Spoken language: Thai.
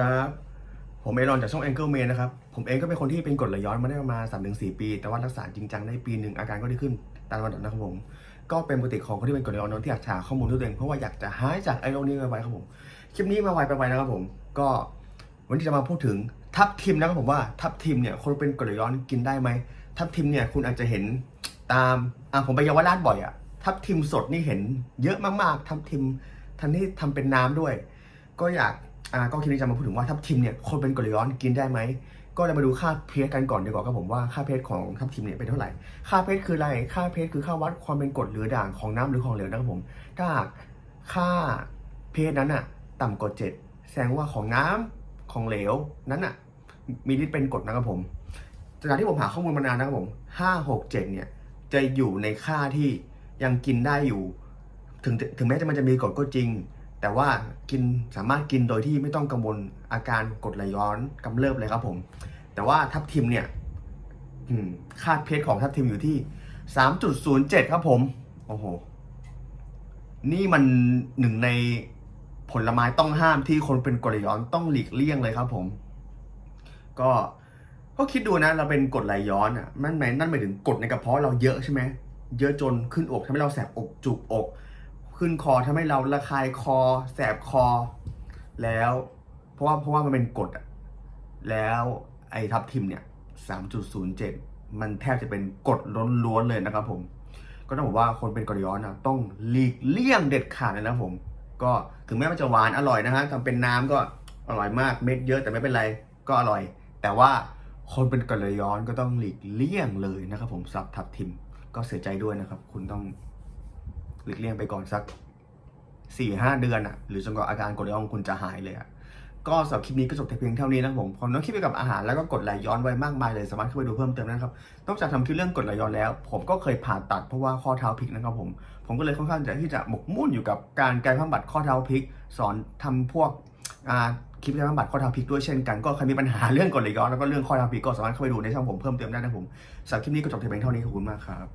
ครับ ผมเอรอนจากช่อง Angle Man นนะครับ ผมเองก็เป็นคนที่เป็นกรดไหลย้อนมาได้ประมาณ3ามถึงสี่ปี แต่ว่ารักษาจริงจังได้ปีหนึ่งอาการก็ดีขึ้นตามลำดับนะครับผม ก็เป็นปกติของคนที่เป็นกรดไหลย้อนนที่อยากหาข้อมูลด้วยตัวเองเพราะว่าอยากจะหายจากไอ้โรคนี้ไปไวครับผม คลิปนี้มาไวไปไวนะครับผม ก็วันนี้จะมาพูดถึงทับทิมนะครับผมว่าทับทิมเนี่ยคนเป็นกรดไหลย้อนกินได้ไหมทับทิมเนี่ยคุณอาจจะเห็นตามอะผมไปเยาวราชบ่อยอะทับทิมสดนี่เห็นเยอะมากๆทับทิมทันที่ทำเป็นน้ำด้วย ก็อยาก อ่าก็คลิปนี้จะมาพูดถึงว่าทับทิมเนี่ยคนเป็นกรดไหลย้อนกินได้ไหมก็จะมาดูค่าเพชกันก่อนดีกว่าครับผมว่าค่าเพชของทับทิมเนี่ยเป็นเท่าไหร่ค่าเพชคืออะไรค่าเพชคือค่าวัดความเป็นกรดหรือด่างของน้ำหรือของเหลวนะครับผมถ้าค่าเพชนั้นอะต่ำกว่าเจ็ดแสดงว่าของน้ำของเหลวนั้นอะมีฤทธิ์เป็นกรดนะครับผมจากที่ผมหาข้อมูลมานานนะครับผมห้าหกเจ็ดเนี่ยจะอยู่ในค่าที่ยังกินได้อยู่ ถึงถึงแม้จะมันจะมีกรดก็จริง แต่ว่ากินสามารถกินโดยที่ไม่ต้องกังวลอาการกรดไหลย้อนกำเริบเลยครับผม แต่ว่าทับทิมเนี่ยค่าเพชของทับทิมอยู่ที่ 3.07 ครับผม โอ้โห นี่มันหนึ่งในผลไม้ต้องห้ามที่คนเป็นกรดไหลย้อนต้องหลีกเลี่ยงเลยครับผม ก็ก็คิดดูนะเราเป็นกรดไหลย้อนอะนั่นหมายนั่นหมายถึงกรดในกระเพาะเราเยอะใช่ไหมเยอะจนขึ้นอกทำให้เราแสบอกจุกอก ขึ้นคอทำให้เราระคายคอ แสบคอ แล้ว เพราะว่าเพราะว่ามันเป็นกรดอะแล้วไอ้ทับทิมเนี่ย3.07 มันแทบจะเป็นกรดล้วนๆเลยนะครับผม ก็ต้องบอกว่าคนเป็นกรดย้อนอะต้องหลีกเลี่ยงเด็ดขาดเลยนะผม ก็ถึงแม้มันจะหวานอร่อยนะฮะทำเป็นน้ำก็อร่อยมากเม็ดเยอะแต่ไม่เป็นไรก็อร่อย แต่ว่าคนเป็นกรดย้อนก็ต้องหลีกเลี่ยงเลยนะครับผมสับทับทิมก็เสียใจด้วยนะครับ คุณต้อง หลีกเลี่ยงไปก่อนสักสี่ห้าเดือนอะหรือจนกว่าอาการกรดย้อนของคุณจะหายเลยอะก็สำหรับคลิปนี้ก็จบแต่เพียงเท่านี้นะผมผมต้องคลิปเกี่ยวกับอาหารแล้วก็กดไหลย้อนไว้มากมายเลยสามารถเข้าไปดูเพิ่มเติมได้นะครับนอกจากทำคลิปเรื่องกดไหลย้อนแล้ว ผมก็เคยผ่าตัดเพราะว่าข้อเท้าพลิกนะครับผมผมก็เลยค่อนข้างจะที่จะหมกมุ่นอยู่กับการกายภาพบำบัดข้อเท้าพลิก สอนทำพวกคลิปกายภาพบำบัดข้อเท้าพลิกด้วยเช่นกันก็ใครมีปัญหาเรื่องกดไหลย้อนแล้วก็เรื่องข้อเท้าพลิกก็สามารถเข้าไปดูในช่องผมเพิ่มเติมได้นะผมสำหรับคลิปนี้ก็จบแต่เพียงเท่านี้ขอบคุณมากครับ